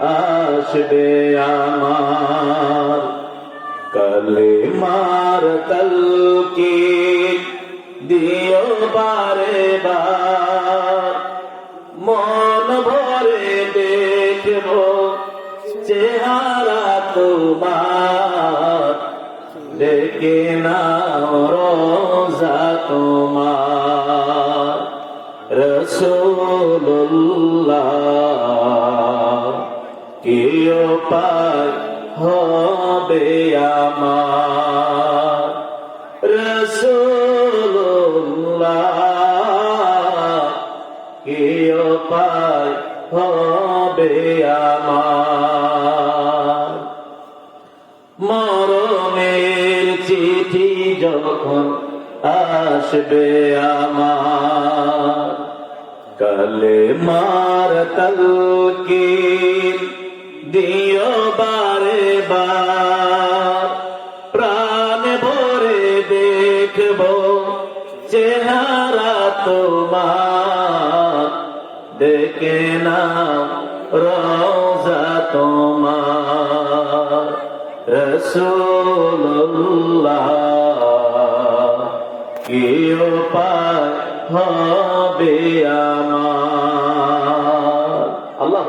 আসবে আমার কালে মার তলকে দিও বারে বার। মন ভরে দেখব চেহারা তোমার। ডেকে নাও রোজা তোমার। রসুল্লাহ পায় হবে আমার। রসুল্লাহ কি পায় হবে আমার। মরণের চিঠি যখন আসবে আমার কালে মার তলকে দিও বারে বার প্রাণ ভরে দেখব চেহারা তোমার। দেখে না রোজা তোমার। রসুল্লাহ কি উপায় হবে আমার। আল্লাহ